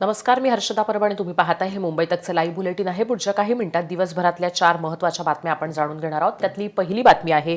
नमस्कार मी हर्षदा परब आणि तुम्ही पाहताय हे मुंबई तकचं लाईव्ह बुलेटिन आहे. पुढच्या काही मिनिटात दिवसभरातल्या चार महत्त्वाच्या बातम्या आपण जाणून घेणार आहोत. त्यातली पहिली बातमी आहे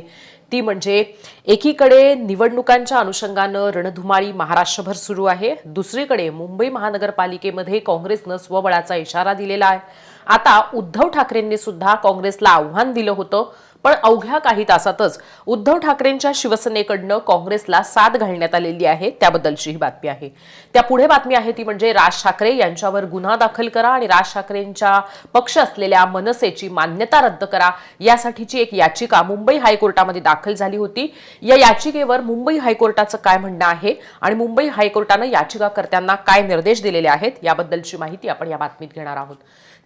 ती म्हणजे एकीकडे निवडणुकांच्या अनुषंगानं रणधुमाळी महाराष्ट्रभर सुरू आहे. दुसरीकडे मुंबई महानगरपालिकेमध्ये काँग्रेसनं स्वबळाचा इशारा दिलेला आहे. आता उद्धव ठाकरेंनी सुद्धा काँग्रेसला आव्हान दिलं होतं. पण अवघ्या काही तासातच उद्धव ठाकरेंच्या शिवसेनेकडनं काँग्रेसला साथ घालण्यात आलेली आहे त्याबद्दलची ही बातमी आहे. त्या पुढे बातमी आहे ती म्हणजे राज ठाकरे यांच्यावर गुन्हा दाखल करा आणि राज ठाकरेंच्या पक्ष असलेल्या मनसेची मान्यता रद्द करा यासाठीची एक याचिका मुंबई हायकोर्टामध्ये दाखल झाली होती. या याचिकेवर मुंबई हायकोर्टाचं काय म्हणणं आहे आणि मुंबई हायकोर्टानं याचिकाकर्त्यांना काय निर्देश दिलेले आहेत याबद्दलची माहिती आपण या बातमीत घेणार आहोत.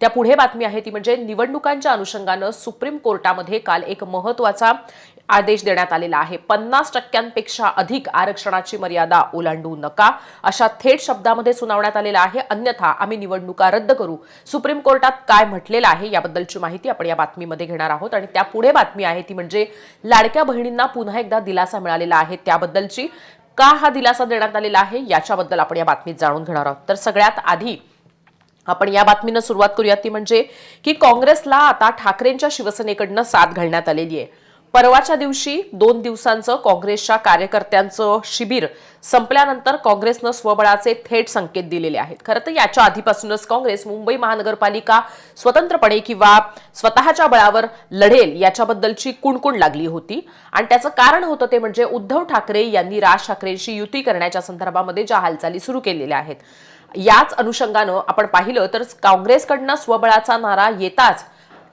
त्या पुढे बातमी आहे ती म्हणजे निवडणुकांच्या अनुषंगानं सुप्रीम कोर्टामध्ये काल एक महत्त्वाचा आदेश देण्यात आलेला आहे. पन्नास टक्क्यांपेक्षा अधिक आरक्षणाची मर्यादा ओलांडू नका अशा थेट शब्दामध्ये सुनावण्यात आलेला आहे. अन्यथा आम्ही निवडणुका रद्द करू. सुप्रीम कोर्टात काय म्हटलेलं आहे याबद्दलची माहिती आपण या बातमीमध्ये घेणार आहोत आणि त्या पुढे बातमी आहे ती म्हणजे लाडक्या बहिणींना पुन्हा एकदा दिलासा मिळालेला आहे त्याबद्दलची. का हा दिलासा देण्यात आलेला आहे याच्याबद्दल आपण या बातमीत जाणून घेणार आहोत. तर सगळ्यात आधी आपण या बातमीनं सुरुवात करूयात. ती म्हणजे की काँग्रेसला आता ठाकरेंच्या शिवसेनेकडनं साथ घालण्यात आलेली आहे. परवाच्या दिवशी दोन दिवसांचं काँग्रेसच्या कार्यकर्त्यांचं शिबिर संपल्यानंतर काँग्रेसनं स्वबळाचे थेट संकेत दिलेले आहेत. खरं तर याच्या आधीपासूनच काँग्रेस मुंबई महानगरपालिका स्वतंत्रपणे किंवा स्वतःच्या बळावर लढेल याच्याबद्दलची कुणकुण लागली होती. आणि त्याचं कारण होतं ते म्हणजे उद्धव ठाकरे यांनी राज ठाकरेंशी युती करण्याच्या संदर्भामध्ये ज्या हालचाली सुरू केलेल्या आहेत. याच अनुषंगानं आपण पाहिलं तर काँग्रेसकडनं स्वबळाचा नारा येताच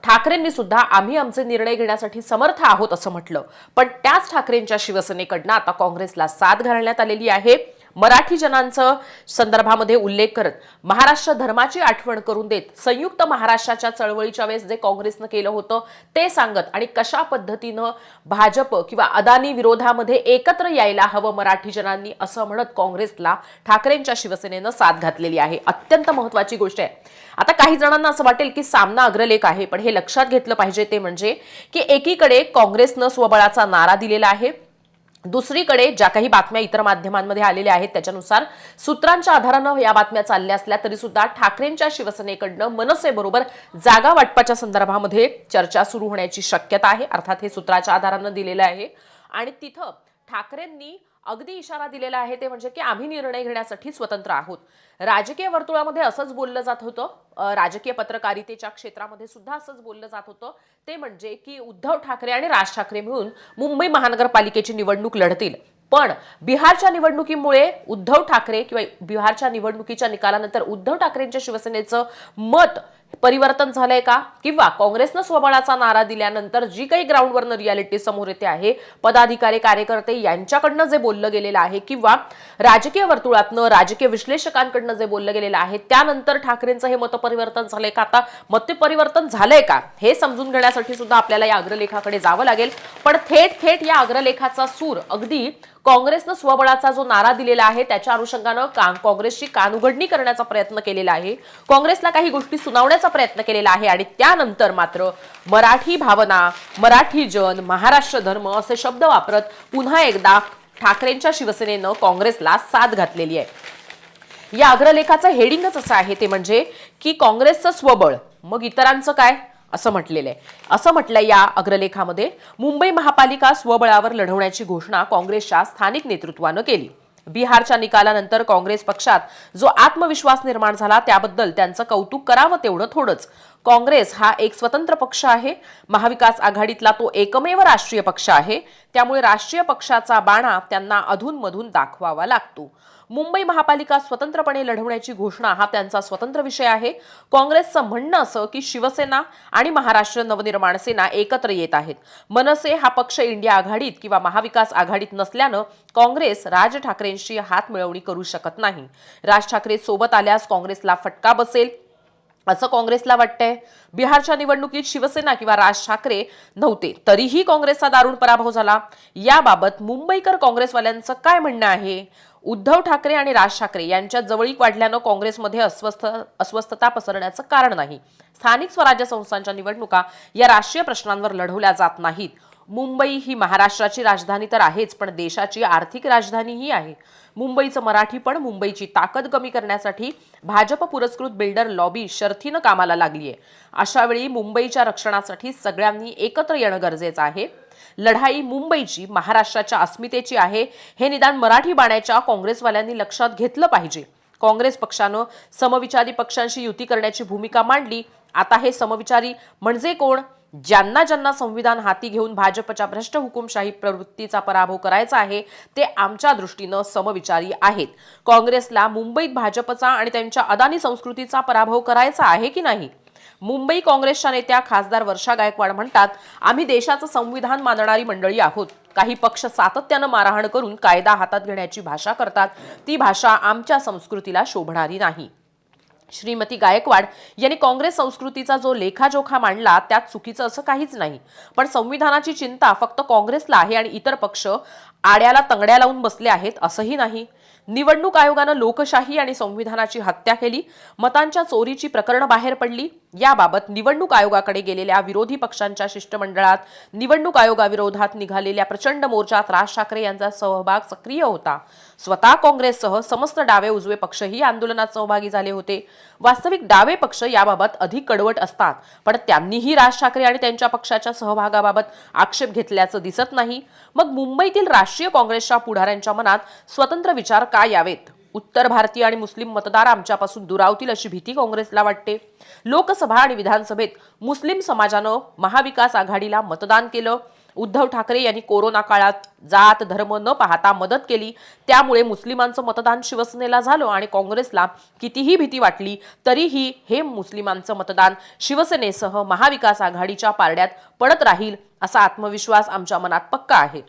ठाकरेंनी सुद्धा आम्ही आमचे निर्णय घेण्यासाठी समर्थ आहोत असं म्हटलं. पण त्याच ठाकरेंच्या शिवसेनेकडनं आता काँग्रेसला साथ घालण्यात आलेली आहे. मराठी जनांचं संदर्भामध्ये उल्लेख करत महाराष्ट्र धर्माची आठवण करून देत संयुक्त महाराष्ट्राच्या चळवळीच्या वेळेस जे काँग्रेसनं केलं होतं ते सांगत आणि कशा पद्धतीनं भाजप किंवा अदानी विरोधामध्ये एकत्र यायला हवं मराठी जनांनी असं म्हणत काँग्रेसला ठाकरेंच्या शिवसेनेनं साथ घातलेली आहे. अत्यंत महत्वाची गोष्ट आहे. आता काही जणांना असं वाटेल की सामना अग्रलेख आहे पण हे लक्षात घेतलं पाहिजे ते म्हणजे की एकीकडे काँग्रेसनं स्वबळाचा नारा दिलेला आहे दुसरीकडे ज्या काही बातम्या इतर माध्यमांमध्ये आलेल्या आहेत त्याच्यानुसार सूत्रांच्या आधारानं या बातम्या चालल्या असल्या तरी सुद्धा ठाकरेंच्या शिवसेनेकडनं मनसेबरोबर जागा वाटपाच्या संदर्भामध्ये चर्चा सुरू होण्याची शक्यता आहे. अर्थात हे सूत्राच्या आधारानं दिलेलं आहे. आणि तिथं ठाकरेंनी अगदी इशारा दिलेला आहे ते म्हणजे की आम्ही निर्णय घेण्यासाठी स्वतंत्र आहोत. राजकीय वर्तुळामध्ये असंच बोललं जात होतं. राजकीय पत्रकारितेच्या क्षेत्रामध्ये सुद्धा असंच बोललं जात होतं. ते म्हणजे की उद्धव ठाकरे आणि राज ठाकरे मिळून मुंबई महानगरपालिकेची निवडणूक लढतील. पण बिहारच्या निवडणुकीमुळे उद्धव ठाकरे किंवा बिहारच्या निवडणुकीच्या निकालानंतर उद्धव ठाकरेंच्या शिवसेनेचं मत परिवर्तन झालंय का? किंवा काँग्रेसनं स्वबळाचा नारा दिल्यानंतर जी काही ग्राउंडवरनं रियालिटी समोर येते आहे पदाधिकारी कार्यकर्ते यांच्याकडनं जे बोललं गेलेलं आहे किंवा राजकीय वर्तुळातनं राजकीय विश्लेषकांकडनं जे बोललं गेलेलं आहे त्यानंतर ठाकरेंचं हे मतपरिवर्तन झालंय का आता? मतपरिवर्तन झालंय का? हे समजून घेण्यासाठी सुद्धा आपल्याला या अग्रलेखाकडे जावं लागेल. पण थेट थेट या अग्रलेखाचा सूर अगदी काँग्रेसनं स्वबळाचा जो नारा दिलेला आहे त्याच्या अनुषंगानं काँग्रेसची कानउघडणी करण्याचा प्रयत्न केलेला आहे. काँग्रेसला काही गोष्टी सुनावण्याचा प्रयत्न केलेला आहे आणि त्यानंतर मात्र मराठी भावना मराठी जन महाराष्ट्र धर्म असे शब्द वापरत पुन्हा एकदा ठाकरेंच्या शिवसेनेनं काँग्रेसला साथ घातलेली आहे. या अग्रलेखाचं हेडिंगच असं आहे ते म्हणजे की काँग्रेसचं स्वबळ मग इतरांचं काय? असं म्हटलेलं आहे. असं म्हटलं या अग्रलेखामध्ये मुंबई महापालिका स्वबळावर लढवण्याची घोषणा काँग्रेसच्या स्थानिक नेतृत्वानं केली. बिहारच्या निकालानंतर काँग्रेस पक्षात जो आत्मविश्वास निर्माण झाला त्याबद्दल त्यांचं कौतुक करावं तेवढं थोडंच. काँग्रेस हा एक स्वतंत्र पक्ष आहे. महाविकास आघाडीतला तो एकमेव राष्ट्रीय पक्ष आहे. त्यामुळे राष्ट्रीय पक्षाचा बाणा त्यांना अधूनमधून दाखवावा लागतो. मुंबई महापालिका स्वतंत्रपणे लढवण्याची घोषणा हा त्यांचा स्वतंत्र विषय आहे. काँग्रेसचं म्हणणं असं की शिवसेना आणि महाराष्ट्र नवनिर्माण सेना एकत्र येत आहेत. मनसे हा पक्ष इंडिया आघाडीत किंवा महाविकास आघाडीत नसल्यानं काँग्रेस राज ठाकरेंशी हात मिळवणी करू शकत नाही. राज ठाकरे सोबत आल्यास काँग्रेसला फटका बसेल. असं काँग्रेसला वाटतंय. बिहारच्या निवडणुकीत शिवसेना किंवा राज ठाकरे नव्हते. तरीही काँग्रेसचा दारुण पराभव झाला. याबाबत मुंबईकर काँग्रेसवाल्यांचं काय म्हणणं आहे? उद्धव ठाकरे आणि राज ठाकरे यांच्या जवळीक वाढल्यानं काँग्रेसमध्ये अस्वस्थ अस्वस्थता पसरण्याचं कारण नाही. स्थानिक स्वराज्य संस्थांच्या निवडणुका या राष्ट्रीय प्रश्नांवर लढवल्या जात नाहीत. मुंबई ही महाराष्ट्राची राजधानी तर आहेच पण देशाची आर्थिक राजधानीही आहे. मुंबईचं मराठी पण मुंबईची ताकद कमी करण्यासाठी भाजप पुरस्कृत बिल्डर लॉबी शर्थीनं कामाला लागली आहे अशा वेळी मुंबईच्या रक्षणासाठी सगळ्यांनी एकत्र येणं गरजेचं आहे. लढाई मुंबईची महाराष्ट्राच्या अस्मितेची आहे. हे निदान मराठी बाण्याच्या काँग्रेसवाल्यांनी लक्षात घेतलं पाहिजे. काँग्रेस पक्षानं समविचारी पक्षांशी युती करण्याची भूमिका मांडली. आता हे समविचारी म्हणजे कोण? ज्यांना ज्यांना संविधान हाती घेऊन भाजपच्या भ्रष्ट हुकुमशाही प्रवृत्तीचा पराभव करायचा आहे ते आमच्या दृष्टीनं समविचारी आहेत. काँग्रेसला मुंबईत भाजपचा आणि त्यांच्या अदानी संस्कृतीचा पराभव करायचा आहे की नाही? मुंबई काँग्रेसच्या नेत्या खासदार वर्षा गायकवाड म्हणतात आम्ही देशाचं संविधान मानणारी मंडळी आहोत. काही पक्ष सातत्यानं मारहाण करून कायदा हातात घेण्याची भाषा करतात. ती भाषा आमच्या संस्कृतीला शोभणारी नाही. श्रीमती गायकवाड यांनी काँग्रेस संस्कृतीचा जो लेखाजोखा मांडला त्यात चुकीचं असं काहीच नाही. पण संविधानाची चिंता फक्त काँग्रेसला आहे आणि इतर पक्ष आड्याला तंगड्या लावून बसले आहेत असंही नाही. निवडणूक आयोगानं लोकशाही आणि संविधानाची हत्या केली मतांच्या चोरीची प्रकरणं बाहेर पडली. याबाबत निवडणूक आयोगाकडे गेलेल्या विरोधी पक्षांच्या शिष्टमंडळात निवडणूक आयोगाविरोधात निघालेल्या प्रचंड मोर्चात राज ठाकरे यांचा सहभाग सक्रिय होता. स्वतः काँग्रेससह समस्त डावे उजवे पक्षही आंदोलनात सहभागी झाले होते. वास्तविक डावे पक्ष याबाबत अधिक कडवट असतात. पण त्यांनीही राज ठाकरे आणि त्यांच्या पक्षाच्या सहभागाबाबत आक्षेप घेतल्याचं दिसत नाही. मग मुंबईतील राष्ट्रीय काँग्रेसच्या पुढाऱ्यांच्या मनात स्वतंत्र विचार का यावेत? उत्तर भारतीय आणि मुस्लिम मतदार आमच्यापासून दुरावतील अशी भीती काँग्रेसला वाटते. लोकसभा आणि विधानसभेत मुस्लिम समाजानं महाविकास आघाडीला मतदान केलं. उद्धव ठाकरे यांनी कोरोना काळात जात धर्म न पाहता मदत केली. त्यामुळे मुस्लिमांचं मतदान शिवसेनेला झालं आणि काँग्रेसला कितीही भीती वाटली तरीही हे मुस्लिमांचं मतदान शिवसेनेसह महाविकास आघाडीच्या पारड्यात पडत राहील असा आत्मविश्वास आमच्या मनात पक्का आहे.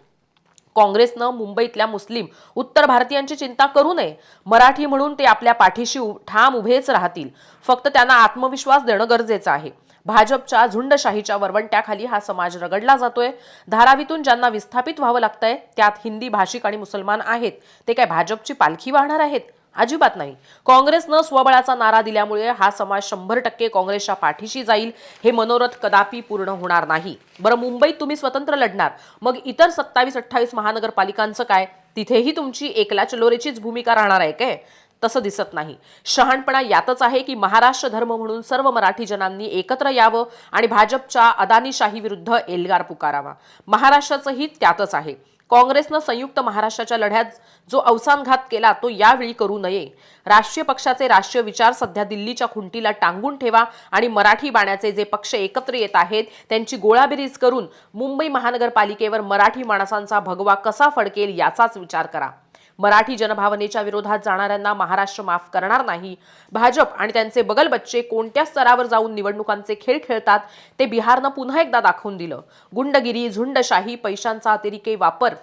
काँग्रेसनं मुंबईतल्या मुस्लिम उत्तर भारतीयांची चिंता करू नये. मराठी म्हणून ते आपल्या पाठीशी उ- ठाम उभेच राहतील. फक्त त्यांना आत्मविश्वास देणं गरजेचं आहे. भाजपच्या झुंडशाहीच्या वरवंट्याखाली हा समाज रगडला जातोय. धारावीतून ज्यांना विस्थापित व्हावं लागतंय त्यात हिंदी भाषिक आणि मुसलमान आहेत. ते काय भाजपची पालखी वाहणार आहेत? अजिबात नाही. काँग्रेसनं स्वबळाचा नारा दिल्यामुळे हा समाज शंभर टक्के काँग्रेसच्या पाठीशी जाईल हे मनोरथ कदापि पूर्ण होणार नाही. बरं मुंबईत तुम्ही स्वतंत्र लढणार. मग इतर सत्तावीस अठ्ठावीस महानगरपालिकांचं काय? तिथेही तुमची एकला चलोरेचीच भूमिका राहणार आहे काय? तसं दिसत नाही. शहाणपणा यातच आहे की महाराष्ट्र धर्म म्हणून सर्व मराठी जनांनी एकत्र यावं आणि भाजपच्या अदानीशाही विरुद्ध एल्गार पुकारावा. महाराष्ट्राचं हित त्यातच आहे. काँग्रेसनं संयुक्त महाराष्ट्राच्या लढ्यात जो अवसानघात केला तो यावेळी करू नये. राष्ट्रीय पक्षाचे राष्ट्रीय विचार सध्या दिल्लीच्या खुंटीला टांगून ठेवा आणि मराठी बाण्याचे जे पक्ष एकत्र येत आहेत त्यांची गोळाबेरीज करून मुंबई महानगरपालिकेवर मराठी माणसांचा भगवा कसा फडकेल याचाच विचार करा. मराठी जनभावनेच्या विरोधात जाणाऱ्यांना महाराष्ट्र माफ करणार नाही. भाजप आणि त्यांचे बगल बच्चे कोणत्या स्तरावर जाऊन निवडणुकांचे खेळ खेळतात ते बिहारनं पुन्हा एकदा दाखवून दिलं. गुंडगिरी झुंडशाही पैशांचा अतिरेकी वापर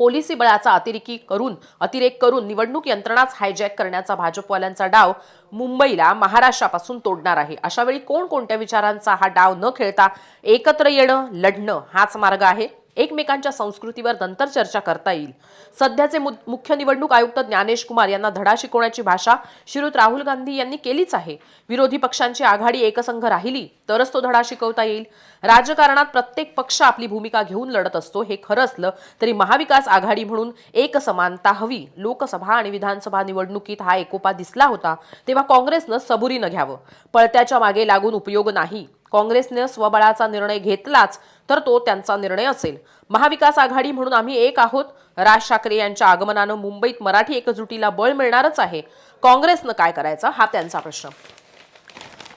पोलिसी बळाचा अतिरेकी करून अतिरेक करून निवडणूक यंत्रणाच हायजॅक करण्याचा भाजपवाल्यांचा डाव मुंबईला महाराष्ट्रापासून तोडणार आहे. अशा वेळी कोण कोणत्या विचारांचा हा डाव न खेळता एकत्र येणं लढणं हाच मार्ग आहे. एकमेकांच्या संस्कृतीवर नंतर चर्चा करता येईल. सध्याचे मु- मुख्य निवडणूक आयुक्त ज्ञानेश कुमार यांना धडा शिकवण्याची भाषा श्रीयुत राहुल गांधी यांनी केलीच आहे. विरोधी पक्षांची आघाडी एकसंघ राहिली तरच तो धडा शिकवता येईल. राजकारणात प्रत्येक पक्ष आपली भूमिका घेऊन लढत असतो हे खरं असलं तरी महाविकास आघाडी म्हणून एक समानता हवी. लोकसभा आणि विधानसभा निवडणुकीत हा एकोपा दिसला होता तेव्हा काँग्रेसनं सबुरीनं घ्यावं. पळत्याच्या मागे लागून उपयोग नाही. काँग्रेसने स्वबळाचा निर्णय घेतलाच तर तो त्यांचा निर्णय असेल. महाविकास आघाडी म्हणून आम्ही एक आहोत. राज ठाकरे यांच्या आगमनानं मुंबईत मराठी एकजुटीला बळ मिळणारच आहे. काँग्रेसनं काय करायचं हा त्यांचा प्रश्न.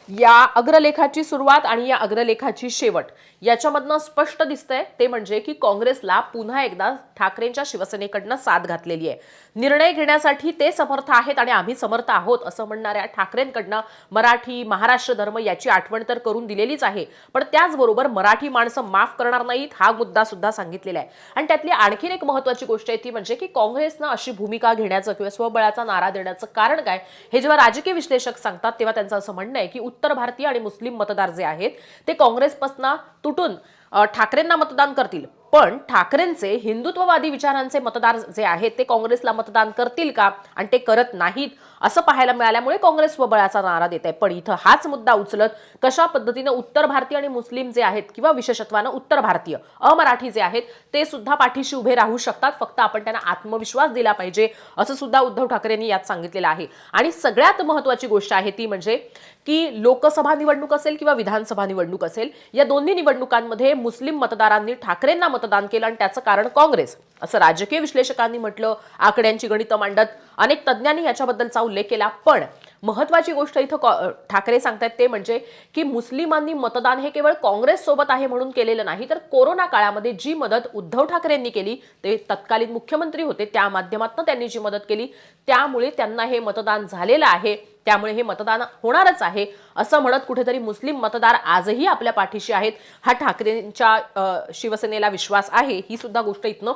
या अग्रलेखाची सुरुवात आणि या अग्रलेखाची शेवट. याच्यामधनं स्पष्ट दिसतंय ते म्हणजे की काँग्रेसला पुन्हा एकदा ठाकरेंच्या शिवसेनेकडनं साथ घातलेली आहे. निर्णय घेण्यासाठी ते समर्थ आहेत आणि आम्ही समर्थ आहोत असं म्हणणाऱ्या ठाकरेंकडनं मराठी महाराष्ट्र धर्म याची आठवण तर करून दिलेलीच आहे. पण त्याचबरोबर मराठी माणसं माफ करणार नाहीत हा मुद्दा सुद्धा सांगितलेला आहे. आणि त्यातली आणखीन एक महत्वाची गोष्ट आहे ती म्हणजे की काँग्रेसनं अशी भूमिका घेण्याचं किंवा स्वबळाचा नारा देण्याचं कारण काय हे जेव्हा राजकीय विश्लेषक सांगतात तेव्हा त्यांचं असं म्हणणं आहे की उत्तर भारतीय आणि मुस्लिम मतदार जे आहेत ते काँग्रेसपासून तुटून ठाकरेंना मतदान करतील. पण ठाकरेंचे हिंदुत्ववादी विचारांचे मतदार जे आहेत ते काँग्रेसला मतदान करतील का? आणि ते करत नाहीत असं पाहायला मिळाल्यामुळे काँग्रेस स्वबळाचा नारा देत आहे. पण इथं हाच मुद्दा उचलत कशा पद्धतीनं उत्तर भारतीय आणि मुस्लिम जे आहेत किंवा विशेषत्वानं उत्तर भारतीय अमराठी जे आहेत ते सुद्धा पाठीशी उभे राहू शकतात. फक्त आपण त्यांना आत्मविश्वास दिला पाहिजे असं सुद्धा उद्धव ठाकरेंनी यात सांगितलेलं आहे. आणि सगळ्यात महत्वाची गोष्ट आहे ती म्हणजे की लोकसभा निवडणूक असेल किंवा विधानसभा निवडणूक असेल या दोन्ही निवडणुकांमध्ये मुस्लिम मतदारांनी ठाकरेंना मतदान केलं आणि त्याचं कारण काँग्रेस. असं राजकीय विश्लेषकांनी म्हटलं. आकड्यांची गणितं मांडत अनेक तज्ज्ञांनी याच्याबद्दलचा उल्लेख केला. पण महत्वाची गोष्ट इथं कॉ- ठाकरे सांगतायत ते म्हणजे की मुस्लिमांनी मतदान हे केवळ काँग्रेस सोबत आहे म्हणून केलेलं नाही तर कोरोना काळामध्ये जी मदत उद्धव ठाकरेंनी केली ते तत्कालीन मुख्यमंत्री होते त्या माध्यमातून त्यांनी जी मदत केली त्यामुळे त्यांना हे मतदान झालेलं आहे त्यामुळे हे मतदान होणारच आहे असं म्हणत कुठेतरी मुस्लिम मतदार आजही आपल्या पाठीशी आहेत हा ठाकरेंच्या शिवसेनेला विश्वास आहे ही सुद्धा गोष्ट इथनं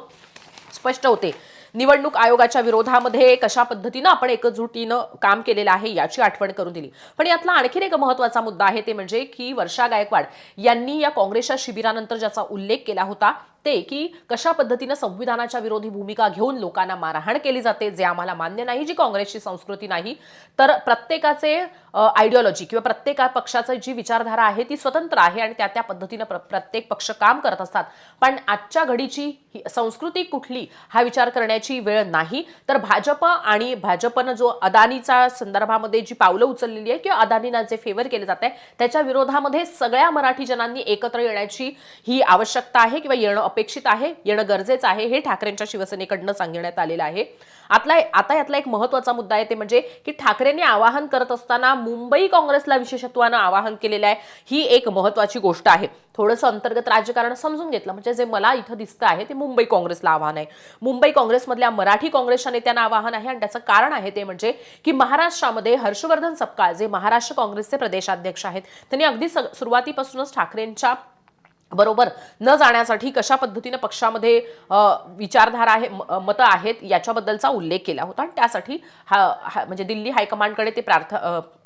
स्पष्ट होते. निवडणूक आयोगाच्या विरोधामध्ये कशा पद्धतीनं आपण एकजुटीनं काम केलेलं आहे याची आठवण करून दिली. पण यातला आणखीन एक महत्त्वाचा मुद्दा आहे ते म्हणजे की वर्षा गायकवाड यांनी या काँग्रेसच्या शिबिरानंतर ज्याचा उल्लेख केला होता ते की कशा पद्धतीनं संविधानाच्या विरोधी भूमिका घेऊन लोकांना मारहाण केली जाते जे आम्हाला मान्य नाही जी काँग्रेसची संस्कृती नाही तर प्रत्येकाचे आयडिओलॉजी किंवा प्रत्येक पक्षाची जी विचारधारा आहे ती स्वतंत्र आहे आणि त्या त्या पद्धतीनं प्र- प्रत्येक पक्ष काम करत असतात. पण आजच्या घडीची ही संस्कृती कुठली हा विचार करण्याची वेळ नाही. तर भाजप आणि भाजपनं जो अदानीचा संदर्भामध्ये जी पावलं उचललेली आहे किंवा अदानींना जे फेवर केले जात आहे त्याच्या विरोधामध्ये सगळ्या मराठी जनांनी एकत्र येण्याची ही आवश्यकता आहे किंवा येणं अपेक्षित आहे येणं गरजेचं आहे हे ठाकरेंच्या शिवसेनेकडनं सांगण्यात आलेलं आहे. आतला आता यातला एक महत्त्वाचा मुद्दा आहे ते म्हणजे की ठाकरेंनी आवाहन करत असताना मुंबई काँग्रेसला विशेषत्वानं आवाहन केलेलं आहे ही एक महत्वाची गोष्ट आहे. थोडंसं अंतर्गत राजकारण समजून घेतलं म्हणजे जे मला इथं दिसतं आहे ते मुंबई काँग्रेसला आव्हान आहे. मुंबई काँग्रेसमधल्या मराठी काँग्रेसच्या नेत्यांना आवाहन आहे आणि त्याचं कारण आहे ते म्हणजे की महाराष्ट्रामध्ये हर्षवर्धन सपकाळ जे महाराष्ट्र काँग्रेसचे प्रदेशाध्यक्ष आहेत त्यांनी अगदी स- सुरुवातीपासूनच ठाकरेंच्या बरोबर न जाण्यासाठी कशा पद्धतीनं पक्षामध्ये विचारधारा आहे म- मतं आहेत याच्याबद्दलचा उल्लेख केला होता. आणि त्यासाठी हा हा- म्हणजे दिल्ली हायकमांडकडे ते प्रार्थ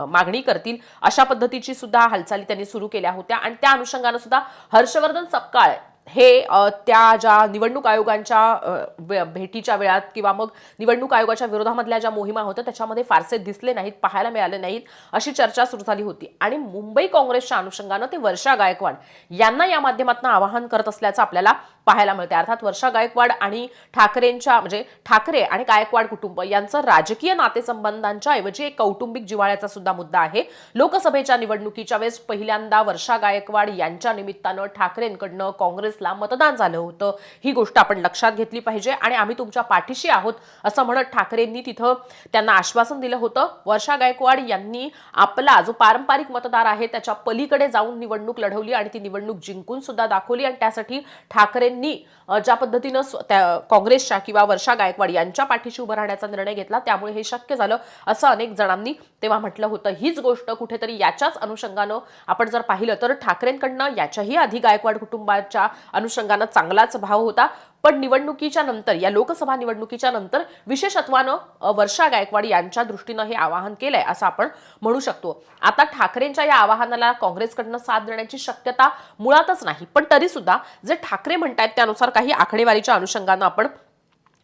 मागणी करतील. अशा पद्धतीची सुद्धा हालचाली त्यांनी सुरू केल्या होत्या. आणि त्या अनुषंगानं सुद्धा हर्षवर्धन सपकाळ हे त्या ज्या निवडणूक आयोगांच्या भेटीच्या वेळात किंवा मग निवडणूक आयोगाच्या विरोधामधल्या ज्या मोहिमा होत्या त्याच्यामध्ये फारसे दिसले नाहीत पाहायला मिळाले नाहीत अशी चर्चा सुरू झाली होती. आणि मुंबई काँग्रेसच्या अनुषंगानं ते वर्षा गायकवाड यांना या माध्यमातून आवाहन करत असल्याचं आपल्याला पाहायला मिळते अर्थात वर्षा गायकवाड आणि ठाकरेंच्या म्हणजे ठाकरे आणि गायकवाड कुटुंब यांचं राजकीय नातेसंबंधांच्या ऐवजी एक कौटुंबिक जिव्हाळ्याचा सुद्धा मुद्दा आहे. लोकसभेच्या निवडणुकीच्या वेळेस पहिल्यांदा वर्षा गायकवाड यांच्या निमित्तानं ठाकरेंकडनं काँग्रेसला मतदान झालं होतं. ही गोष्ट आपण लक्षात घेतली पाहिजे आणि आम्ही तुमच्या पाठीशी आहोत असं म्हणत ठाकरेंनी तिथं त्यांना आश्वासन दिलं होतं. वर्षा गायकवाड यांनी आपला जो पारंपरिक मतदार आहे त्याच्या पलीकडे जाऊन निवडणूक लढवली आणि ती निवडणूक जिंकून सुद्धा दाखवली आणि त्यासाठी ठाकरेंनी ज्या पद्धतीनं त्या काँग्रेसच्या किंवा वर्षा गायकवाड यांच्या पाठीशी उभं राहण्याचा निर्णय घेतला त्यामुळे हे शक्य झालं असं अनेक जणांनी तेव्हा म्हटलं होतं. हीच गोष्ट कुठेतरी याच्याच अनुषंगानं आपण जर पाहिलं तर ठाकरेंकडनं याच्याही आधी गायकवाड कुटुंबाच्या अनुषंगानं चांगलाच भाव होता. पण निवडणुकीच्या नंतर या लोकसभा निवडणुकीच्या नंतर विशेषत्वानं वर्षा गायकवाड यांच्या दृष्टीनं हे आवाहन केलंय असं आपण म्हणू शकतो. आता ठाकरेंच्या या आवाहनाला काँग्रेसकडनं साथ देण्याची शक्यता मुळातच नाही. पण तरी सुद्धा जे ठाकरे म्हणतायत त्यानुसार काही आकडेवारीच्या अनुषंगानं आपण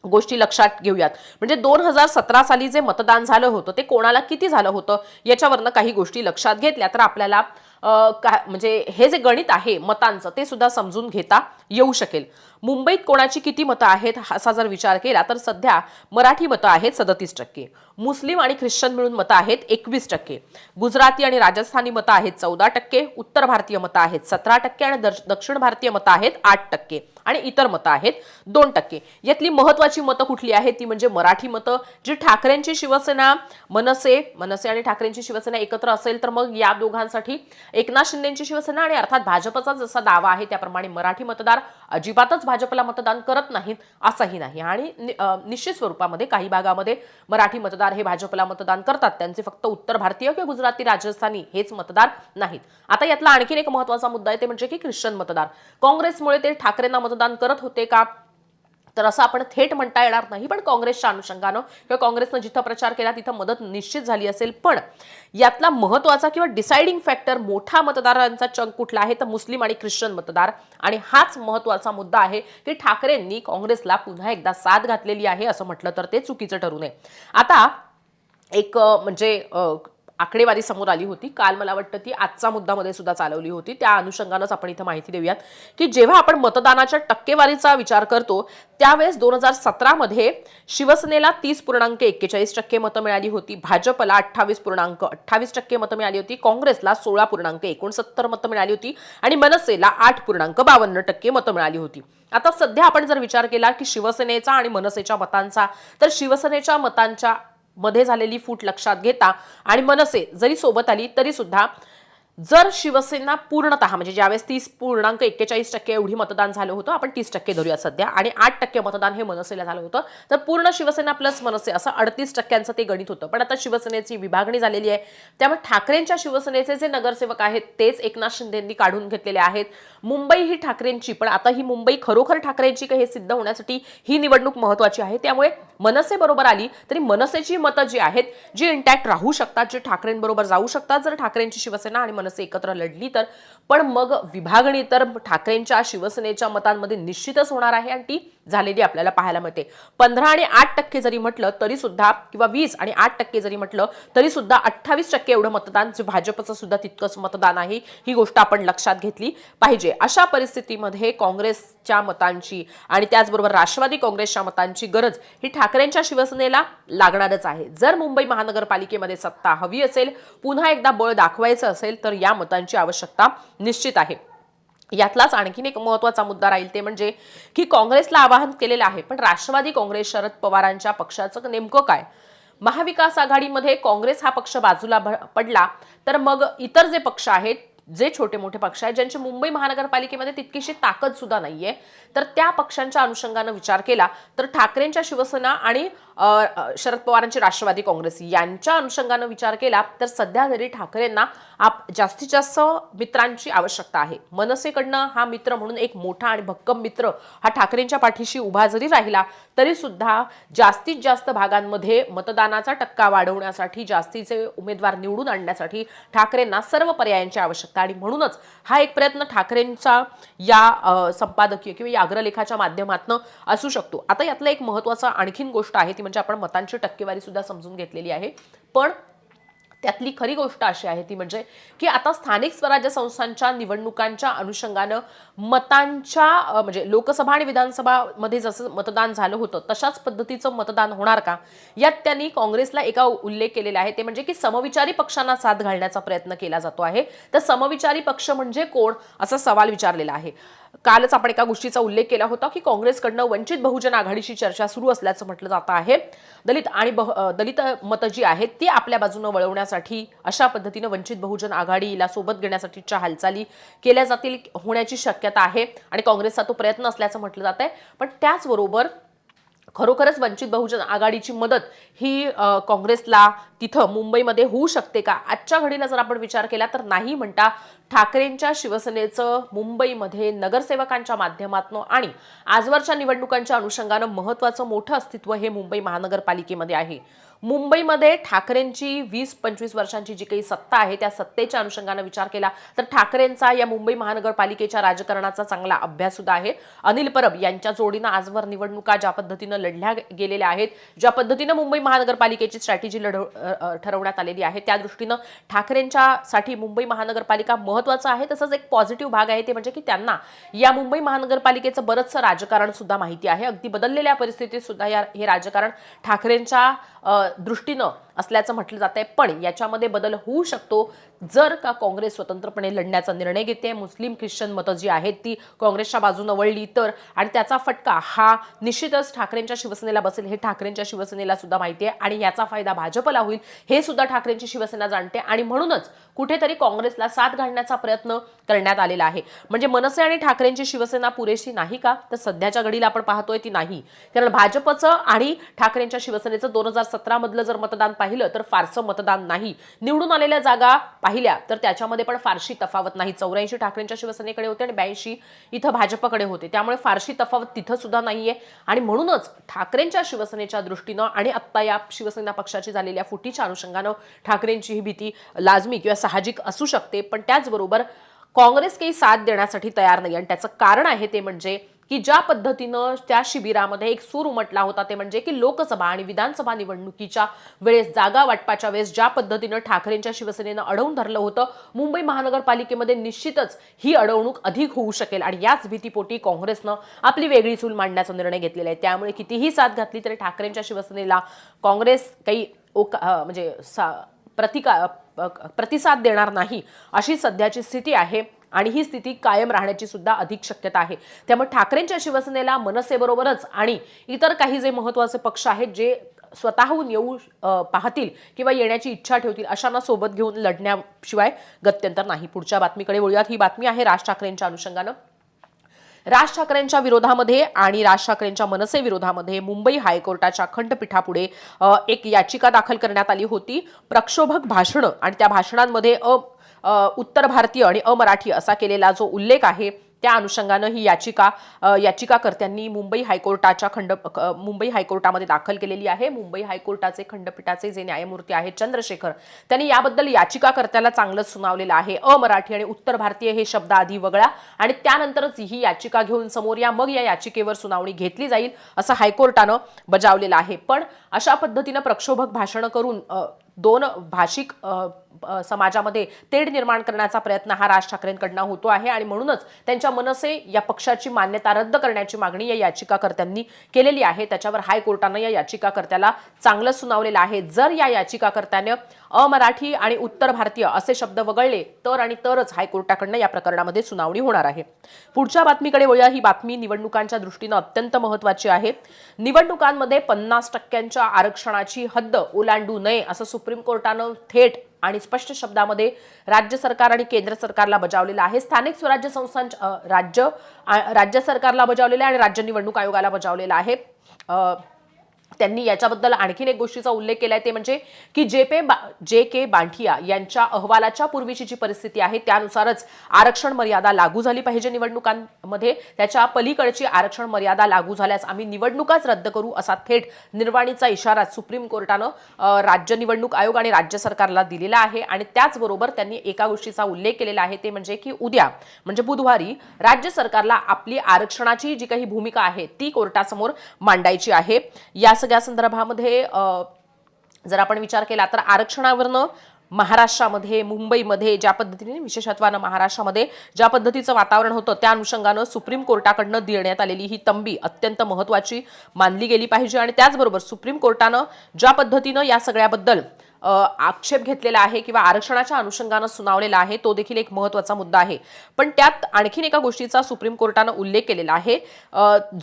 गोष्टी लक्षात घेऊयात. म्हणजे दोन हजार सतरा साली जे मतदान झालं होतं ते कोणाला किती झालं होतं याच्यावरनं काही गोष्टी लक्षात घेतल्या तर आपल्याला का म्हणजे हे जे गणित आहे मतांचं ते सुद्धा समजून घेता येऊ शकेल. मुंबईत कोणाची किती मतं आहेत असा जर विचार केला तर सध्या मराठी मतं आहेत सदतीस टक्के. मुस्लिम आणि ख्रिश्चन मिळून मतं आहेत एकवीस टक्के. गुजराती आणि राजस्थानी मतं आहेत चौदा टक्के उत्तर भारतीय मतं आहेत सतरा टक्के आणि दर्श- दक्षिण भारतीय मतं आहेत आठ टक्के आणि इतर मतं आहेत दोन टक्के. यातली महत्वाची मतं कुठली आहेत? ती म्हणजे मराठी मतं जी ठाकरेंची शिवसेना मनसे मनसे आणि ठाकरेंची शिवसेना एकत्र असेल तर मग या दोघांसाठी एकनाथ शिंदेची शिवसेना आणि अर्थात भाजपचा जसा दावा आहे त्याप्रमाणे मराठी मतदार अजिबातच भाजपला मतदान करत नाहीत असंही नाही. आणि निश्चित स्वरूपामध्ये काही भागामध्ये मराठी मतदार हे भाजपला मतदान करतात. त्यांचे फक्त उत्तर भारतीय किंवा गुजराती राजस्थानी हेच मतदार नाहीत. आता यातला आणखीन एक महत्त्वाचा मुद्दा आहे ते म्हणजे की ख्रिश्चन मतदार. काँग्रेसमुळे ते ठाकरेंना मतदान करत होते का? तर असं आपण थेट म्हणता येणार नाही पण काँग्रेसच्या अनुषंगानं किंवा काँग्रेसनं जिथं प्रचार केला तिथं मदत निश्चित झाली असेल. पण यातला महत्त्वाचा किंवा डिसाइडिंग फॅक्टर मोठा मतदारांचा चंक कुठला आहे? तर मुस्लिम आणि ख्रिश्चन मतदार. आणि हाच महत्त्वाचा मुद्दा आहे की ठाकरेंनी काँग्रेसला पुन्हा एकदा साथ घातलेली आहे असं म्हटलं तर ते चुकीचं ठरू नये. आता एक म्हणजे आकडेवारी समोर आली होती. काल मला वाटतं ती आजचा मुद्दामध्ये सुद्धा चालवली होती. त्या अनुषंगानंच आपण इथं माहिती देऊयात की जेव्हा आपण मतदानाच्या टक्केवारीचा विचार करतो त्यावेळेस दोन हजार सतरामध्ये शिवसेनेला तीस पूर्णांक एक्केचाळीस टक्के मतं मिळाली होती. भाजपला अठ्ठावीस पूर्णांक अठ्ठावीस टक्के मतं मिळाली होती. काँग्रेसला सोळा पूर्णांक एकोणसत्तर मतं मिळाली होती. आणि मनसेला आठ पूर्णांक बावन्न टक्के मतं मिळाली होती. आता सध्या आपण जर विचार केला की शिवसेनेचा आणि मनसेच्या मतांचा तर शिवसेनेच्या मतांच्या मध्ये झालेली फूट लक्षात घेता आणि मनसे जरी सोबत आली तरी सुद्धा जर शिवसेना पूर्णतः म्हणजे ज्यावेळेस तीस पूर्णांक एक्केचाळीस टक्के एवढी मतदान झालं होतं आपण तीस टक्के धरूया सध्या आणि आठ टक्के मतदान हे मनसेला झालं होतं तर पूर्ण शिवसेना प्लस मनसे असं अडतीस टक्क्यांचं ते गणित होतं. पण आता शिवसेनेची विभागणी झालेली आहे. त्यामुळे ठाकरेंच्या शिवसेनेचे जे नगरसेवक आहेत तेच एकनाथ शिंदेंनी काढून घेतलेले आहेत. मुंबई ही ठाकरेंची पण आता ही मुंबई खरोखर ठाकरेंची का हे सिद्ध होण्यासाठी ही निवडणूक महत्वाची आहे. त्यामुळे मनसे बरोबर आली तरी मनसेची मतं जी आहेत जी इंटॅक्ट राहू शकतात जी ठाकरेंबरोबर जाऊ शकतात जर ठाकरेंची शिवसेना आणि मनसे एकत्र लढली तर. पण मग विभागणी तर ठाकरेंच्या शिवसेनेच्या मतांमध्ये निश्चितच होणार आहे. आणि ती झालेली आपल्याला पाहायला मिळते. पंधरा आणि आठ टक्के जरी म्हटलं तरी सुद्धा किंवा वीस आणि आठ टक्के जरी म्हटलं तरी सुद्धा अठ्ठावीस टक्के एवढं मतदान जे भाजपचं सुद्धा तितकंच मतदान आहे ही गोष्ट आपण लक्षात घेतली पाहिजे. अशा परिस्थितीमध्ये काँग्रेसच्या मतांची आणि त्याचबरोबर राष्ट्रवादी काँग्रेसच्या मतांची गरज ही ठाकरेंच्या शिवसेनेला लागणारच आहे. जर मुंबई महानगरपालिकेमध्ये सत्ता हवी असेल पुन्हा एकदा बळ दाखवायचं असेल तर या मतांची आवश्यकता निश्चित आहे. यातलाच आणखीन एक महत्त्वाचा मुद्दा राहील ते म्हणजे की काँग्रेसला आवाहन केलेलं आहे पण राष्ट्रवादी काँग्रेस शरद पवारांच्या पक्षाचं नेमकं काय? महाविकास आघाडीमध्ये काँग्रेस हा पक्ष बाजूला भ- पडला तर मग इतर जे पक्ष आहेत जे छोटे मोठे पक्ष आहेत ज्यांची मुंबई महानगरपालिकेमध्ये तितकीशी ताकद सुद्धा नाहीये तर त्या पक्षांच्या अनुषंगानं विचार केला तर ठाकरेंच्या शिवसेना आणि शरद पवारांची राष्ट्रवादी काँग्रेस यांच्या अनुषंगानं विचार केला तर सध्या तरी ठाकरेंना आप जास्तीत जास्त मित्रांची आवश्यकता आहे. मनसेकडनं हा मित्र म्हणून एक मोठा आणि भक्कम मित्र हा ठाकरेंच्या पाठीशी उभा जरी राहिला तरी सुद्धा जास्तीत जास्त भागांमध्ये मतदानाचा टक्का वाढवण्यासाठी जास्तीचे उमेदवार निवडून आणण्यासाठी ठाकरेंना सर्व पर्यायांची आवश्यकता आणि म्हणूनच हा एक प्रयत्न ठाकरेंचा या संपादकीय किंवा या अग्रलेखाच्या माध्यमातून असू शकतो. आता यातलं एक महत्वाचं आणखीन गोष्ट आहे ती म्हणजे म्हणजे आपण मतांची टक्केवारी सुद्धा समजून घेतलेली आहे. पण त्यातली खरी गोष्ट अशी आहे ती म्हणजे की आता स्थानिक स्वराज्य संस्थांच्या निवडणुकांच्या अनुषंगानं मतांच्या म्हणजे लोकसभा आणि विधानसभामध्ये जसं मतदान झालं होतं तशाच पद्धतीचं मतदान होणार का? यात त्यांनी काँग्रेसला एका उल्लेख केलेला आहे ते म्हणजे की समविचारी पक्षांना साथ घालण्याचा प्रयत्न केला जातो आहे. तर समविचारी पक्ष म्हणजे कोण? असा सवाल विचारलेला आहे. कालच आपण एका गोष्टीचा उल्लेख केला होता की काँग्रेसकडनं वंचित बहुजन आघाडीची चर्चा सुरू असल्याचं म्हटलं जात आहे. दलित आणि बहु- दलित मतं जी आहेत ती आपल्या बाजूनं वळवण्यासाठी अशा पद्धतीनं वंचित बहुजन आघाडीला सोबत घेण्यासाठीच्या हालचाली केल्या जातील होण्याची शक्यता आहे आणि काँग्रेसचा तो प्रयत्न असल्याचं म्हटलं जात आहे पण त्याचबरोबर खरोखरच वंचित बहुजन आघाडीची मदत ही काँग्रेसला तिथं मुंबईमध्ये होऊ शकते का? आजच्या घडीला जर आपण विचार केला तर नाही म्हणता ठाकरेंच्या शिवसेनेचं मुंबईमध्ये नगरसेवकांच्या माध्यमातून आणि आजवरच्या निवडणुकांच्या अनुषंगानं महत्वाचं मोठं अस्तित्व हे मुंबई महानगरपालिकेमध्ये आहे. मुंबईमध्ये ठाकरेंची वीस पंचवीस वर्षांची जी काही सत्ता आहे त्या सत्तेच्या अनुषंगानं विचार केला तर ठाकरेंचा या मुंबई महानगरपालिकेच्या राजकारणाचा चांगला अभ्यास सुद्धा आहे. अनिल परब यांच्या जोडीनं आजवर निवडणुका ज्या पद्धतीनं लढल्या गेलेल्या आहेत ज्या पद्धतीनं मुंबई महानगरपालिकेची स्ट्रॅटेजी लढव ठरवण्यात आलेली आहे त्या दृष्टीनं ठाकरेंच्यासाठी मुंबई महानगरपालिका महत्वाचं आहे. तसंच एक पॉझिटिव्ह भाग आहे ते म्हणजे की त्यांना या मुंबई महानगरपालिकेचं बरंचसं राजकारण सुद्धा माहिती आहे. अगदी बदललेल्या परिस्थितीत सुद्धा या हे राजकारण ठाकरेंच्या दृष्टीनं असल्याचं म्हटलं जात आहे पण याच्यामध्ये बदल होऊ शकतो जर का काँग्रेस स्वतंत्रपणे लढण्याचा निर्णय घेते मुस्लिम ख्रिश्चन मतं जी आहेत ती काँग्रेसच्या बाजूनं वळली तर आणि त्याचा फटका हा निश्चितच ठाकरेंच्या शिवसेनेला बसेल हे ठाकरेंच्या शिवसेनेला सुद्धा माहिती आहे आणि याचा फायदा भाजपला होईल हे सुद्धा ठाकरेंची शिवसेना जाणते आणि म्हणूनच कुठेतरी काँग्रेसला साथ घालण्याचा प्रयत्न करण्यात आलेला आहे. म्हणजे मनसे आणि ठाकरेंची शिवसेना पुरेशी नाही का? तर सध्याच्या घडीला आपण पाहतोय ती नाही. कारण भाजपचं आणि ठाकरेंच्या शिवसेनेचं दोन हजार सतरा मधलं जर मतदान पाहिलं तर फारसं मतदान नाही. निवडून आलेल्या जागा पाहिल्या तर त्याच्यामध्ये पण फारशी तफावत नाही. चौऱ्याऐंशी ठाकरेंच्या शिवसेनेकडे होते आणि ब्याऐंशी इथं भाजपकडे होते. त्यामुळे फारशी तफावत तिथं सुद्धा नाहीये. आणि म्हणूनच ठाकरेंच्या शिवसेनेच्या दृष्टीनं आणि आत्ता या शिवसेना पक्षाची झालेल्या फुटीच्या अनुषंगानं ठाकरेंची ही भीती लाजमी किंवा साहजिक असू शकते. पण त्याचबरोबर काँग्रेस काही साथ देण्यासाठी तयार नाही आणि त्याचं कारण आहे ते म्हणजे की ज्या पद्धतीनं त्या शिबिरामध्ये एक सूर उमटला होता ते म्हणजे की लोकसभा आणि विधानसभा निवडणुकीच्या वेळेस जागा वाटपाच्या वेळेस ज्या पद्धतीनं ठाकरेंच्या शिवसेनेनं अडवून धरलं होतं मुंबई महानगरपालिकेमध्ये निश्चितच ही अडवणूक अधिक होऊ शकेल आणि याच भीतीपोटी काँग्रेसनं आपली वेगळी चूल मांडण्याचा निर्णय घेतलेला आहे. त्यामुळे कितीही साथ घातली तरी ठाकरेंच्या शिवसेनेला काँग्रेस काही ओका म्हणजे सा प्रतिका प्रतिसाद देणार नाही अशी सध्याची स्थिती आहे. आणि ही स्थिती कायम राहण्याची सुद्धा अधिक शक्यता आहे. त्यामुळे ठाकरेंच्या शिवसेनेला मनसेबरोबरच आणि इतर काही जे महत्त्वाचे पक्ष आहेत जे स्वतःहून येऊ पाहतील किंवा येण्याची इच्छा ठेवतील अशांना सोबत घेऊन लढण्याशिवाय गत्यंतर नाही. पुढच्या बातमीकडे वळूयात. ही बातमी आहे राज ठाकरेंच्या अनुषंगानं. राज ठाकरेंच्या विरोधामध्ये आणि राज ठाकरेंच्या मनसे विरोधामध्ये मुंबई हायकोर्टाच्या खंडपीठापुढे एक याचिका दाखल करण्यात आली होती. प्रक्षोभक भाषणं आणि त्या भाषणांमध्ये अ, उत्तर भारतीय आणि अमराठी असा केलेला जो उल्लेख आहे त्या अनुषंगानं ही याचिका याचिकाकर्त्यांनी मुंबई हायकोर्टाच्या खंड मुंबई हायकोर्टामध्ये दाखल केलेली आहे. मुंबई हायकोर्टाचे खंडपीठाचे जे न्यायमूर्ती आहेत चंद्रशेखर त्यांनी याबद्दल याचिकाकर्त्याला चांगलंच सुनावलेलं आहे. अमराठी आणि उत्तर भारतीय हे शब्द आधी वगळा आणि त्यानंतरच ही याचिका घेऊन समोर या मग या याचिकेवर सुनावणी घेतली जाईल असं हायकोर्टानं बजावलेलं आहे. पण अशा पद्धतीनं प्रक्षोभक भाषणं करून दोन भाषिक समाजामध्ये तेढ निर्माण करण्याचा प्रयत्न हा राज ठाकरेंकडनं होतो आहे आणि म्हणूनच त्यांच्या मनसे या पक्षाची मान्यता रद्द करण्याची मागणी या याचिकाकर्त्यांनी केलेली आहे. त्याच्यावर हायकोर्टानं या याचिकाकर्त्याला चांगलं सुनावलेलं आहे. जर या याचिकाकर्त्यानं अमराठी आणि उत्तर भारतीय असे शब्द वगळले तर आणि तरच हायकोर्टाकडनं या प्रकरणामध्ये सुनावणी होणार आहे. पुढच्या बातमीकडे वळूया. ही बातमी निवडणुकांच्या दृष्टीनं अत्यंत महत्वाची आहे. निवडणुकांमध्ये पन्नास टक्क्यांच्या आरक्षणाची हद्द ओलांडू नये असं सुप्रीम कोर्टानं थेट आणि स्पष्ट शब्दामध्ये राज्य सरकार आणि केंद्र सरकारला बजावलेलं आहे. स्थानिक स्वराज्य संस्थांच्या राज्य राज्य सरकारला बजावलेलं आहे आणि राज्य निवडणूक आयोगाला बजावलेलं आहे. त्यांनी याच्याबद्दल आणखीन एक गोष्टीचा उल्लेख केलाय ते म्हणजे की जे पे बा- जे के बांठिया यांच्या अहवालाच्या पूर्वीची जी परिस्थिती आहे त्यानुसारच आरक्षण मर्यादा लागू झाली पाहिजे निवडणुकांमध्ये. त्याच्या पलीकडची आरक्षण मर्यादा लागू झाल्यास आम्ही निवडणुकाच रद्द करू असा थेट निर्वाणीचा इशारा सुप्रीम कोर्टानं राज्य निवडणूक आयोग आणि राज्य सरकारला दिलेला आहे. आणि त्याचबरोबर त्यांनी एका गोष्टीचा उल्लेख केलेला आहे ते म्हणजे की उद्या म्हणजे बुधवारी राज्य सरकारला आपली आरक्षणाची जी काही भूमिका आहे ती कोर्टासमोर मांडायची आहे. या सगळ्या संदर्भामध्ये जर आपण विचार केला तर आरक्षणावरनं महाराष्ट्रामध्ये मुंबईमध्ये ज्या पद्धतीने विशेषत्वानं महाराष्ट्रामध्ये ज्या पद्धतीचं वातावरण होतं त्या अनुषंगानं सुप्रीम कोर्टाकडनं देण्यात आलेली ही तंबी अत्यंत महत्वाची मानली गेली पाहिजे. आणि त्याचबरोबर सुप्रीम कोर्टानं ज्या पद्धतीनं या सगळ्याबद्दल आक्षेप घेतलेला आहे किंवा आरक्षणाच्या अनुषंगानं सुनावलेला आहे तो देखील एक महत्त्वाचा मुद्दा आहे. पण त्यात आणखीन एका गोष्टीचा सुप्रीम कोर्टानं उल्लेख केलेला आहे.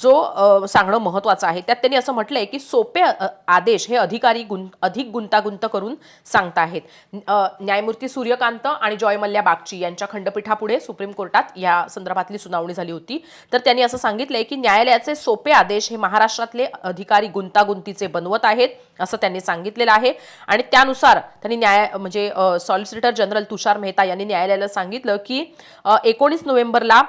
जो सांगणं महत्वाचं आहे. त्यात त्यांनी असं म्हटलंय की सोपे आदेश हे अधिकारी गुं अधिक गुंतागुंत करून सांगताहेत. न्यायमूर्ती सूर्यकांत आणि जॉय मल्ल्या बागची यांच्या खंडपीठापुढे सुप्रीम कोर्टात या संदर्भातली सुनावणी झाली होती. तर त्यांनी असं सांगितलंय की न्यायालयाचे सोपे आदेश हे महाराष्ट्रातले अधिकारी गुंतागुंतीचे बनवत आहेत असं त्यांनी सांगितलेलं आहे. आणि त्या त्यानुसार त्यांनी न्याय म्हणजे सॉलिसिटर जनरल तुषार मेहता यांनी न्यायालयाला सांगितलं की एकोणीस नोव्हेंबरला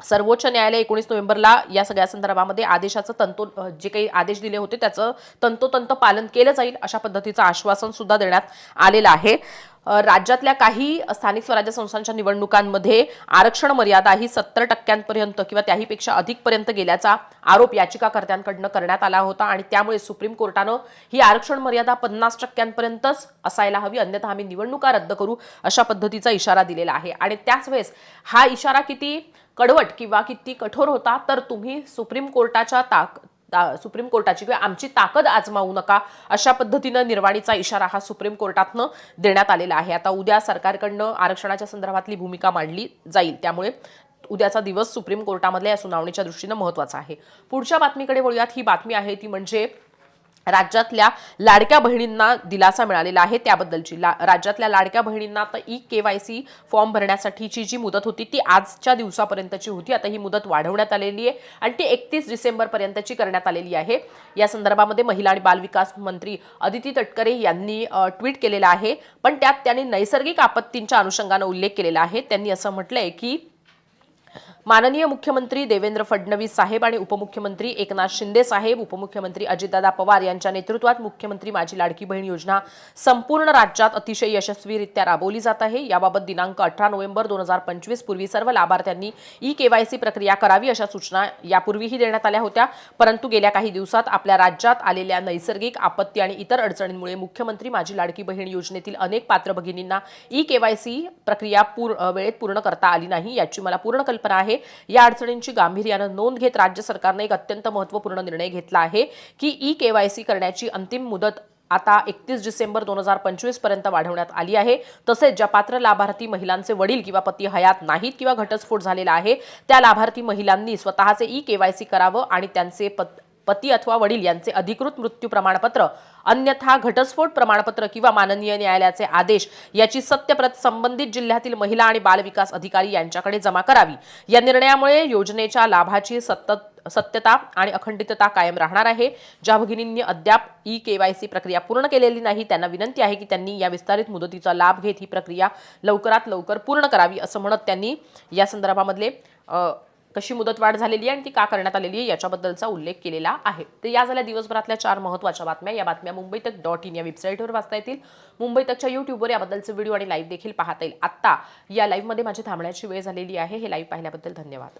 सर्वोच्च न्यायालय एकोणीस नोव्हेंबरला या सगळ्या संदर्भामध्ये आदेशाचं तंतो जे काही आदेश दिले होते त्याचं तंतोतंत पालन केलं जाईल अशा पद्धतीचं आश्वासन सुद्धा देण्यात आलेलं आहे. राज्यातल्या काही स्थानिक स्वराज्य संस्थांच्या निवडणुकांमध्ये आरक्षण मर्यादा ही सत्तर टक्क्यांपर्यंत किंवा त्याहीपेक्षा अधिकपर्यंत गेल्याचा आरोप याचिकाकर्त्यांकडनं करण्यात आला होता आणि त्यामुळे सुप्रीम कोर्टानं ही आरक्षण मर्यादा पन्नास टक्क्यांपर्यंतच असायला हवी अन्यथा आम्ही निवडणुका रद्द करू अशा पद्धतीचा इशारा दिलेला आहे. आणि त्याच वेळेस हा इशारा किती कडवट किंवा किती कठोर होता तर तुम्ही सुप्रीम कोर्टाच्या ताक सुप्रीम कोर्टाची किंवा आमची ताकद आजमावू नका अशा पद्धतीनं निर्वाणीचा इशारा हा सुप्रीम कोर्टातनं देण्यात आलेला आहे. आता उद्या सरकारकडनं आरक्षणाच्या संदर्भातली भूमिका मांडली जाईल. त्यामुळे उद्याचा दिवस सुप्रीम कोर्टामधल्या या सुनावणीच्या दृष्टीनं महत्त्वाचा आहे. पुढच्या बातमीकडे वळूयात. ही बातमी आहे ती म्हणजे राज्यातल्या लाडक्या बहिणींना दिलासा मिळालेला आहे त्याबद्दलची ला राज्यातल्या लाडक्या बहिणींना तर E K Y C form भरण्यासाठीची जी मुदत होती ती आजच्या दिवसापर्यंतची होती. आता ही मुदत वाढवण्यात आलेली आहे आणि ती एकतीस डिसेंबरपर्यंतची करण्यात आलेली आहे. या संदर्भामध्ये महिला आणि बालविकास मंत्री अदिती तटकरे यांनी ट्विट केलेलं आहे. पण त्यात त्यांनी नैसर्गिक आपत्तींच्या अनुषंगानं उल्लेख केलेला आहे. त्यांनी असं म्हटलंय की माननीय मुख्यमंत्री देवेंद्र फडणवीस साहेब आणि उपमुख्यमंत्री एकनाथ शिंदे साहेब उपमुख्यमंत्री अजितदादा पवार यांच्या नेतृत्वात मुख्यमंत्री माझी लाडकी बहीण योजना संपूर्ण राज्यात अतिशय यशस्वीरित्या राबवली जात आहे. याबाबत दिनांक अठरा नोव्हेंबर दोन हजार पंचवीस पूर्वी सर्व लाभार्थ्यांनी ई केवायसी प्रक्रिया करावी अशा सूचना यापूर्वीही देण्यात आल्या होत्या. परंतु गेल्या काही दिवसात आपल्या राज्यात आलेल्या नैसर्गिक आपत्ती आणि इतर अडचणींमुळे मुख्यमंत्री माझी लाडकी बहीण योजनेतील अनेक पात्र भगिनींना ई केवायसी प्रक्रिया पूर वेळेत पूर्ण करता आली नाही याची मला पूर्ण कल्पना आहे. या अडचणींची गांभीर्यानं नोंद घेत राज्य सरकारने एक अत्यंत महत्त्वपूर्ण निर्णय घेतला आहे की ई केवायसी करण्याची अंतिम मुदत आता एकतीस डिसेंबर दोन हजार पंचवीसपर्यंत वाढवण्यात आली आहे. तसेच ज्या पात्र लाभार्थी महिलांचे वडील किंवा पती हयात नाहीत किंवा घटस्फोट झालेला आहे त्या लाभार्थी महिलांनी स्वतःचे ई केवायसी करावं आणि त्यांचे पत पती अथवा वडील यांचे अधिकृत मृत्यू प्रमाणपत्र अन्यथा घटस्फोट प्रमाणपत्र किंवा माननीय न्यायालयाचे आदेश याची सत्यप्रत संबंधित जिल्ह्यातील महिला आणि बालविकास अधिकारी यांच्याकडे जमा करावी. या निर्णयामुळे योजनेच्या लाभाची सतत सत्यता आणि अखंडितता कायम राहणार आहे. ज्या भगिनींनी अद्याप ई केवायसी प्रक्रिया पूर्ण केलेली नाही त्यांना विनंती आहे की त्यांनी या विस्तारित मुदतीचा लाभ घेत ही प्रक्रिया लवकरात लवकर पूर्ण करावी असं म्हणत त्यांनी या संदर्भामधले कशी मुदतवाढ झालेली आहे आणि ती का करण्यात आलेली आहे याच्याबद्दलचा उल्लेख केलेला आहे. तर या झाल्या दिवसभरातल्या चार महत्त्वाच्या बातम्या. या बातम्या मुंबई तक डॉट इन या वेबसाईटवर वाचता येतील. मुंबई तकच्या युट्यूबवर याबद्दलचे व्हिडिओ आणि लाईव्ह देखील पाहता येईल. आत्ता या लाईव्हमध्ये माझी थांबण्याची वेळ झालेली आहे. हे लाईव्ह पाहिल्याबद्दल धन्यवाद.